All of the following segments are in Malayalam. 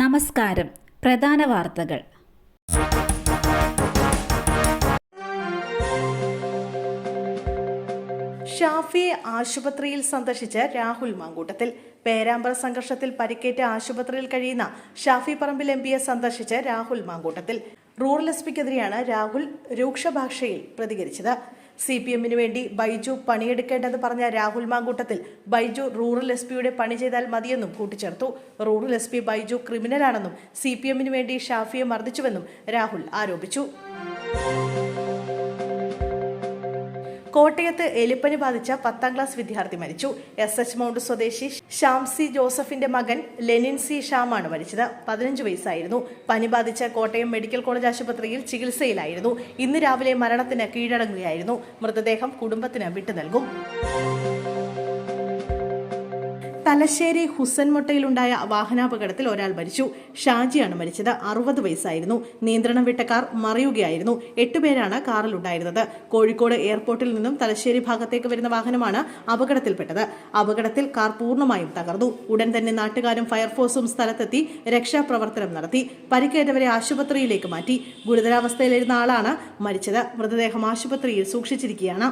നമസ്കാരം. പ്രധാന വാർത്തകൾ. ഷാഫിയെ ആശുപത്രിയിൽ സന്ദർശിച്ച് രാഹുൽ മാങ്കൂട്ടത്തിൽ. പേരാമ്പ്ര സംഘർഷത്തിൽ പരിക്കേറ്റ ആശുപത്രിയിൽ കഴിയുന്ന ഷാഫി പറമ്പിൽ എം പിയെ സന്ദർശിച്ച് രാഹുൽ മാങ്കൂട്ടത്തിൽ. റൂറൽ എസ് പിക്കെതിരെയാണ് രാഹുൽ രൂക്ഷഭാഷയിൽ പ്രതികരിച്ചത്. സി പി എമ്മിന് വേണ്ടി ബൈജു പണിയെടുക്കേണ്ടെന്ന് പറഞ്ഞ രാഹുൽ മാങ്കൂട്ടത്തിൽ ബൈജു റൂറൽ എസ് പിയുടെ പണി ചെയ്താൽ മതിയെന്നും കൂട്ടിച്ചേർത്തു. റൂറൽ എസ് പി ബൈജു ക്രിമിനലാണെന്നും സി പി എമ്മിന് വേണ്ടി ഷാഫിയെ മർദ്ദിച്ചുവെന്നും രാഹുൽ ആരോപിച്ചു. കോട്ടയത്ത് എലിപ്പനി ബാധിച്ച പത്താം ക്ലാസ് വിദ്യാർത്ഥി മരിച്ചു. എസ് എച്ച് മൗണ്ട് സ്വദേശി ഷാംസി ജോസഫിന്റെ മകൻ ലെനിൻ സി ഷാമാണ് മരിച്ചത്. പതിനഞ്ച് വയസ്സായിരുന്നു. പനി ബാധിച്ച കോട്ടയം മെഡിക്കൽ കോളേജ് ആശുപത്രിയിൽ ചികിത്സയിലായിരുന്നു. ഇന്ന് രാവിലെ മരണത്തിന് കീഴടങ്ങുകയായിരുന്നു. മൃതദേഹം കുടുംബത്തിന് വിട്ടു നൽകും തലശ്ശേരി ഹുസൻ മുട്ടയിലുണ്ടായ വാഹനാപകടത്തിൽ ഒരാൾ മരിച്ചു. ഷാജിയാണ് മരിച്ചത്. അറുപത് വയസ്സായിരുന്നു. നിയന്ത്രണം വിട്ട കാർ മറിയുകയായിരുന്നു. എട്ടുപേരാണ് കാറിലുണ്ടായിരുന്നത്. കോഴിക്കോട് എയർപോർട്ടിൽ നിന്നും തലശ്ശേരി ഭാഗത്തേക്ക് വരുന്ന വാഹനമാണ് അപകടത്തിൽപ്പെട്ടത്. അപകടത്തിൽ കാർ പൂർണമായും തകർന്നു. ഉടൻ തന്നെ നാട്ടുകാരും ഫയർഫോഴ്സും സ്ഥലത്തെത്തി രക്ഷാപ്രവർത്തനം നടത്തി. പരിക്കേറ്റവരെ ആശുപത്രിയിലേക്ക് മാറ്റി. ഗുരുതരാവസ്ഥയിലിരുന്ന ആളാണ് മരിച്ചത്. മൃതദേഹം ആശുപത്രിയിൽ സൂക്ഷിച്ചിരിക്കുകയാണ്.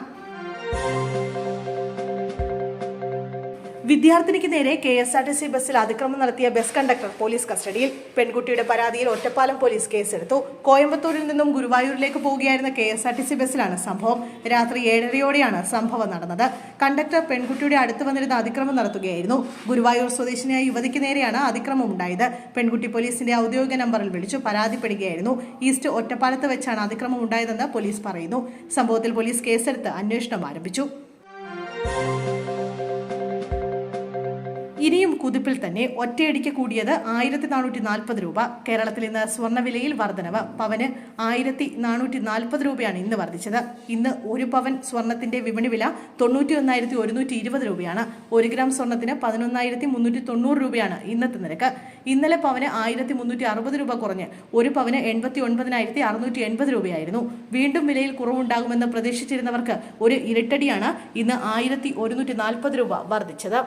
വിദ്യാർത്ഥിനിക്ക് നേരെ K S R T C ബസ്സിൽ അതിക്രമം നടത്തിയ ബസ് കണ്ടക്ടർ പോലീസ് കസ്റ്റഡിയിൽ. പെൺകുട്ടിയുടെ പരാതിയിൽ ഒറ്റപ്പാലം പോലീസ് കേസെടുത്തു. കോയമ്പത്തൂരിൽ നിന്നും ഗുരുവായൂരിലേക്ക് പോവുകയായിരുന്ന K S R T C ബസ്സിലാണ് സംഭവം. രാത്രി ഏഴരയോടെയാണ് സംഭവം നടന്നത്. കണ്ടക്ടർ പെൺകുട്ടിയുടെ അടുത്ത് വന്നിരുന്ന അതിക്രമം നടത്തുകയായിരുന്നു. ഗുരുവായൂർ സ്വദേശിനിയായ യുവതിക്ക് നേരെയാണ് അതിക്രമം ഉണ്ടായത്. പെൺകുട്ടി പോലീസിന്റെ ഔദ്യോഗിക നമ്പറിൽ വിളിച്ചു പരാതിപ്പെടുകയായിരുന്നു. ഈസ്റ്റ് ഒറ്റപ്പാലത്ത് വെച്ചാണ് അതിക്രമം ഉണ്ടായതെന്ന് പോലീസ് പറയുന്നു. സംഭവത്തിൽ പോലീസ് കേസെടുത്ത് അന്വേഷണം ആരംഭിച്ചു. കുതിപ്പിൽ തന്നെ ഒറ്റയടിക്ക് കൂടിയത് ആയിരത്തി നാനൂറ്റി നാൽപ്പത് രൂപ. കേരളത്തിൽ ഇന്ന് സ്വർണവിലയിൽ വർധനവ്. പവന് ആയിരത്തി നാനൂറ്റി നാൽപ്പത് രൂപയാണ് ഇന്ന് വർദ്ധിച്ചത്. ഇന്ന് ഒരു പവൻ സ്വർണത്തിന്റെ വിപണി വില തൊണ്ണൂറ്റി ഒന്നായിരത്തി ഒരുന്നൂറ്റി ഇരുപത് രൂപയാണ്. ഒരു ഗ്രാം സ്വർണത്തിന് പതിനൊന്നായിരത്തി മുന്നൂറ്റി തൊണ്ണൂറ് രൂപയാണ് ഇന്നത്തെ നിരക്ക്. ഇന്നലെ പവന് ആയിരത്തി മുന്നൂറ്റി അറുപത് രൂപ കുറഞ്ഞ് ഒരു പവന് എൺപത്തി ഒൻപതിനായിരത്തി അറുന്നൂറ്റി എൺപത് രൂപയായിരുന്നു. വീണ്ടും വിലയിൽ കുറവുണ്ടാകുമെന്ന് പ്രതീക്ഷിച്ചിരുന്നവർക്ക് ഒരു ഇരട്ടടിയാണ് ഇന്ന് ആയിരത്തി ഒരുന്നൂറ്റി നാൽപ്പത് രൂപ വർദ്ധിച്ചത്.